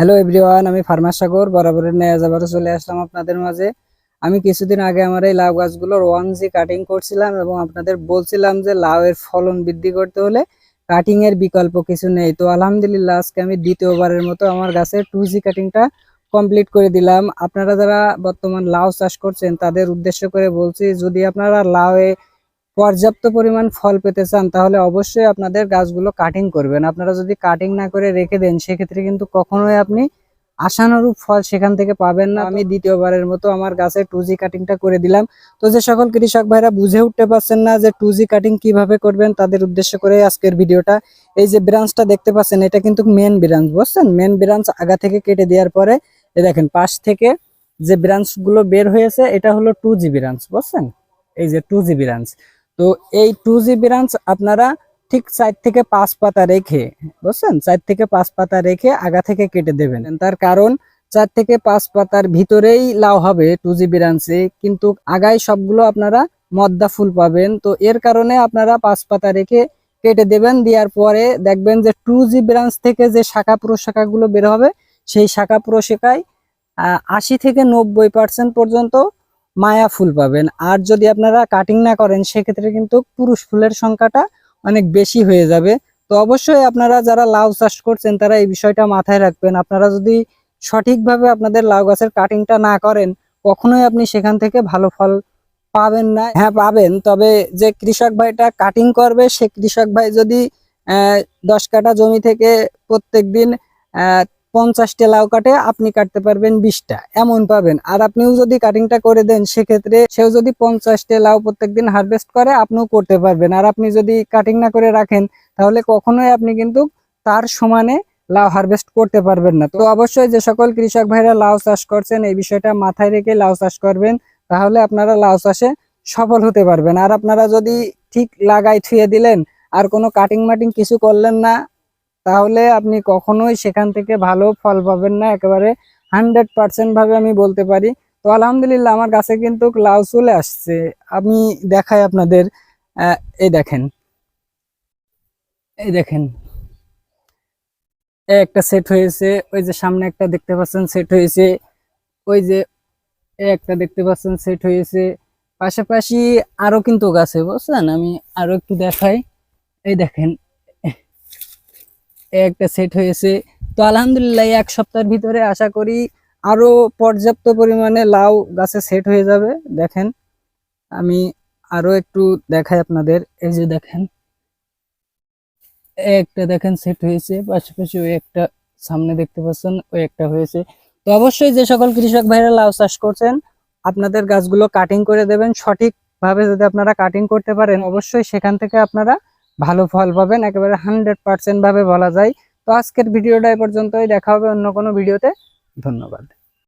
Hello everyone আমি farmer Sagar, বরাবরের ন্যায় চলে আসলাম আপনাদের মাঝে। আমি কিছুদিন আগে আমার এই লাউ গাছগুলোর ওয়ান জি কাটিং করছিলাম এবং আপনাদের বলছিলাম যে লাউয়ের ফলন বৃদ্ধি করতে হলে কাটিং এর বিকল্প কিছু নেই। তো আলহামদুলিল্লাহ, আজকে আমি দ্বিতীয়বারের মতো আমার গাছের টু জি কাটিংটা কমপ্লিট করে দিলাম। আপনারা যারা বর্তমান লাউ চাষ করছেন, তাদের উদ্দেশ্য করে বলছি, যদি আপনারা লাউয়ে পর্যাপ্ত পরিমাণ ফল পেতে চান, তাহলে অবশ্যই আপনাদের গাছগুলো কাটিং করবেন। আপনারা যদি কাটিং না করে রেখে দেন, সেক্ষেত্রে কিন্তু কখনোই আপনি আশানুরূপ ফল সেখান থেকে পাবেন না। আমি দ্বিতীয়বারের মতো আমার গাছে টু কাটিংটা করে দিলাম। তো যে সকল কৃষক ভাইরা বুঝে উঠতে পারছেন না যে টু কাটিং কীভাবে করবেন, তাদের উদ্দেশ্য করে আজকের ভিডিওটা, এই যে ব্রাঞ্চটা দেখতে পাচ্ছেন, এটা কিন্তু মেন ব্রাঞ্চ বুঝছেন? মেন ব্রাঞ্চ আগা থেকে কেটে দেওয়ার পরে, এই দেখেন, পাশ থেকে যে ব্রাঞ্চগুলো বের হয়েছে, এটা হলো টু জি ব্রাঞ্চ বুঝছেন? এই যে টু জি ব্রাঞ্চ তো এই টু জি ব্রাঞ্চ আপনারা ঠিক চার থেকে পাঁচ পাতা রেখে, বুঝছেন? চার থেকে পাঁচ পাতা রেখে আগা থেকে কেটে দেবেন। তার কারণ চার থেকে পাঁচ পাতার ভিতরেই লাউ হবে টু জি ব্রাঞ্চে কিন্তু আগায় সবগুলো আপনারা মদ্দা ফুল পাবেন। তো এর কারণে আপনারা পাঁচ পাতা রেখে কেটে দেবেন, দেওয়ার পরে দেখবেন যে টু জি ব্রাঞ্চ থেকে যে শাখা প্রশাখাগুলো বের হবে, সেই শাখা প্রশাখায় আশি থেকে নব্বই পার্সেন্ট পর্যন্ত মায়া ফুল পাবেন। আর যদি আপনারা কাটিং না করেন, সেক্ষেত্রে কিন্তু পুরুষ ফুলের সংখ্যাটা অনেক বেশি হয়ে যাবে। তো অবশ্যই আপনারা যারা লাউ চাষ করছেন, তারা এই বিষয়টা মাথায় রাখবেন। আপনারা যদি সঠিকভাবে আপনাদের লাউ গাছের কাটিংটা না করেন, কখনোই আপনি সেখান থেকে ভালো ফল পাবেন না। হ্যাঁ পাবেন। তবে যে কৃষক ভাইটা কাটিং করবে, সে কৃষক ভাই যদি দশ কাঠা জমি থেকে প্রত্যেক দিন পঞ্চাশটা লাউ কাটে, আপনি কাটতে পারবেন বিশটা। এমন পাবেন। আর আপনিও যদি কাটিংটা করে দেন, সেক্ষেত্রে সেও যদি পঞ্চাশটা লাউ প্রত্যেকদিন হারভেস্ট করে, আপনিও করতে পারবেন। আর আপনি যদি কাটিং না করে রাখেন, তাহলে কখনোই আপনি কিন্তু তার সমানে লাউ হারভেস্ট করতে পারবেন না। তো অবশ্যই যে সকল কৃষক ভাইরা লাউ চাষ করছেন, এই বিষয়টা মাথায় রেখে লাউ চাষ করবেন, তাহলে আপনারা লাউ চাষে সফল হতে পারবেন। আর আপনারা যদি ঠিক লাগাই থুয়ে দিলেন, আর কোনো কাটিং মাটিং কিছু করলেন না তাহলে আপনি কখনোই সেখান থেকে ভালো ফল পাবেন না। একেবারে হান্ড্রেড ভাবে আমি বলতে পারি। তো আলহামদুলিল্লাহ আমার গাছে কিন্তু লাউ চলে আসছে। আমি দেখাই আপনাদের এই দেখেন। এই দেখেন। একটা সেট হয়েছে, ওই যে সামনে একটা দেখতে পাচ্ছেন সেট হয়েছে। ওই যে একটা দেখতে পাচ্ছেন সেট হয়েছে। পাশাপাশি আরও কিন্তু গাছে বুঝছেন আমি আরও একটু দেখাই। এই দেখেন একটা সেট হয়েছে। তো আলহামদুলিল্লাহ, এক সপ্তাহের ভিতরে আশা করি আরও পর্যাপ্ত পরিমাণে লাউ গাছে সেট হয়ে যাবে। দেখেন, আমি আরও একটু দেখাই আপনাদের। এই যে দেখেন, একটা দেখেন সেট হয়েছে, পাশাপাশি ওই একটা সামনে দেখতে পাচ্ছেন, ওই একটা হয়েছে। তো অবশ্যই যে সকল কৃষক ভাইরা লাউ চাষ করছেন, আপনাদের গাছগুলো কাটিং করে দেবেন। সঠিক ভাবে যদি আপনারা কাটিং করতে পারেন, অবশ্যই সেখান থেকে আপনারা ভালো ফল পাবেন, একেবারে হান্ড্রেড পার্সেন্টভাবে বলা যায়। তো আজকের ভিডিওটা এ পর্যন্তই, দেখা হবে অন্য কোনো ভিডিওতে। ধন্যবাদ।